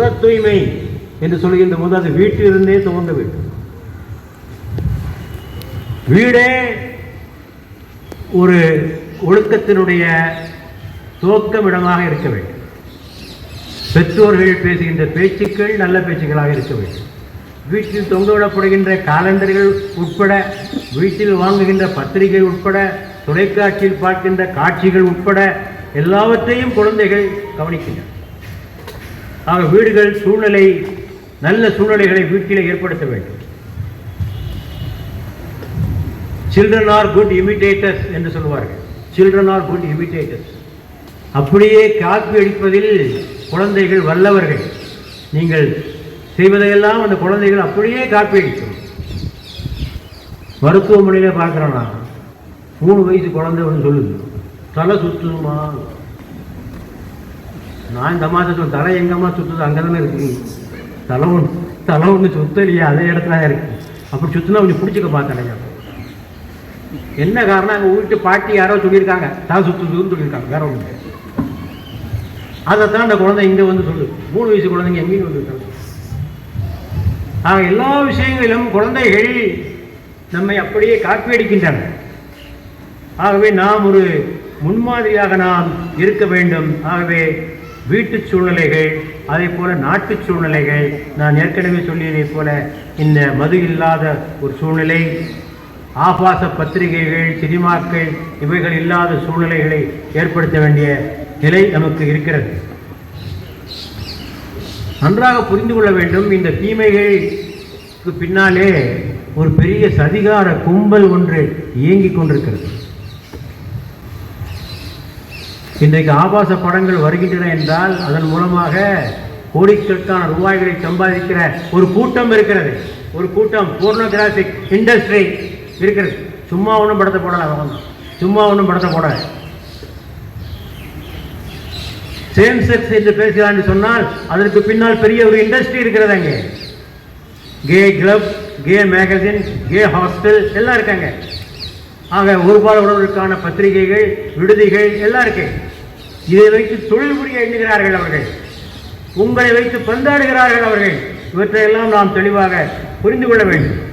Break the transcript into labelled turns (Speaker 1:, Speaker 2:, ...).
Speaker 1: புற தூய்மை என்று சொல்கின்ற போது அது வீட்டிலிருந்தே துவங்க வேண்டும். வீடே ஒரு ஒழுக்கத்தினுடைய துவக்கம் இடமாக இருக்க வேண்டும். பெற்றோர்கள் பேசுகின்ற பேச்சுக்கள் நல்ல பேச்சுக்களாக இருக்க வேண்டும். வீட்டில் தொங்கவிடப்படுகின்ற காலண்டர்கள் உட்பட வீட்டில் வாங்குகின்ற பத்திரிகை உட்பட தொலைக்காட்சியில் பார்க்கின்ற காட்சிகள் உட்பட எல்லாவற்றையும் குழந்தைகள் கவனிக்கின்றன. ஆக வீடுகள் சூழ்நிலை நல்ல சூழ்நிலைகளை வீட்டிலே ஏற்படுத்த வேண்டும். சில்ட்ரன் ஆர் குட் இமிட்டேட்டர்ஸ் என்று சொல்வார்கள் சில்ட்ரன் ஆர் குட் இமிட்டேட்டர்ஸ் அப்படியே காப்பி அடிப்பதில் குழந்தைகள் வல்லவர்கள். நீங்கள் செய்வதையெல்லாம் அந்த குழந்தைகள் அப்படியே காப்பி அடிக்கும். மருத்துவமனையில் பார்க்குறேன்? நான் மூணு வயசு குழந்தை ஒன்று சொல்லுது. தலை சுற்றுமா நான் இந்த மாதத்தில் தலை எங்கம்மா சுற்றுது அங்கே தானே இருக்கு. தலை ஒன்று தலை ஒன்று இல்லையா அதே இடத்துல தான் இருக்கு. அப்படி சுற்றினா கொஞ்சம் பிடிச்சிக்க பார்த்தேன் என்ன காரணம்? அங்கே வீட்டு பாட்டி யாரோ சொல்லியிருக்காங்க. தலை சுற்றுதுன்னு சொல்லியிருக்காங்க. வேற ஒன்று அதைத்தான் அந்த குழந்தை இங்கே வந்து சொல்லு மூணு வயசு குழந்தைங்க எங்கேயும் வந்துருக்காங்க. ஆக எல்லா விஷயங்களிலும் குழந்தைகள் நம்மை அப்படியே காப்பி அடிக்கின்றன ஆகவே நாம் ஒரு முன்மாதிரியாக நாம் இருக்க வேண்டும். ஆகவே வீட்டு சூழ்நிலைகள் அதே போல் நாட்டு சூழ்நிலைகள். நான் ஏற்கனவே சொல்லியதைப் போல இந்த மது இல்லாத ஒரு சூழ்நிலை ஆபாச பத்திரிகைகள் சினிமாக்கள் இவைகள் இல்லாத சூழ்நிலைகளை ஏற்படுத்த வேண்டிய நிலை நமக்கு இருக்கிறது. நன்றாக புரிந்து கொள்ள வேண்டும் இந்த தீமைகளுக்கு பின்னாலே ஒரு பெரிய சதிகார கும்பல் ஒன்று இயங்கிக் கொண்டிருக்கிறது. இன்றைக்கு ஆபாச படங்கள் வருகின்றன என்றால் அதன் மூலமாக கோடிக்கணக்கான ரூபாய்களை சம்பாதிக்கிற ஒரு கூட்டம் இருக்கிறது. ஒரு கூட்டம் போர்னோகிராஃபிக் இண்டஸ்ட்ரி இருக்கிறது. சும்மா ஒன்றும் படத்தை போடல அவங்க சும்மா ஒன்றும் படத்தை போட சேம் செக்ஸ் என்று பேசுகிறான் சொன்னால் அதற்கு பின்னால் பெரிய ஒரு இண்டஸ்ட்ரி இருக்கிறது அங்கே. Gay club gay magazine gay hostel எல்லாம் இருக்காங்க. ஆக ஒருபால் உறவுகளுக்கான பத்திரிகைகள் விடுதிகள் எல்லாம் இருக்கு. இதை வைத்து தொழில் புரிய எண்ணுகிறார்கள் அவர்கள். உங்களை வைத்து பந்தாடுகிறார்கள் அவர்கள். இவற்றையெல்லாம் நாம் தெளிவாக புரிந்து கொள்ள வேண்டும்.